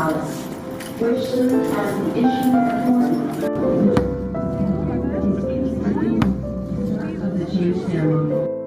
palace, which served as the issuing authority of the change ceremony.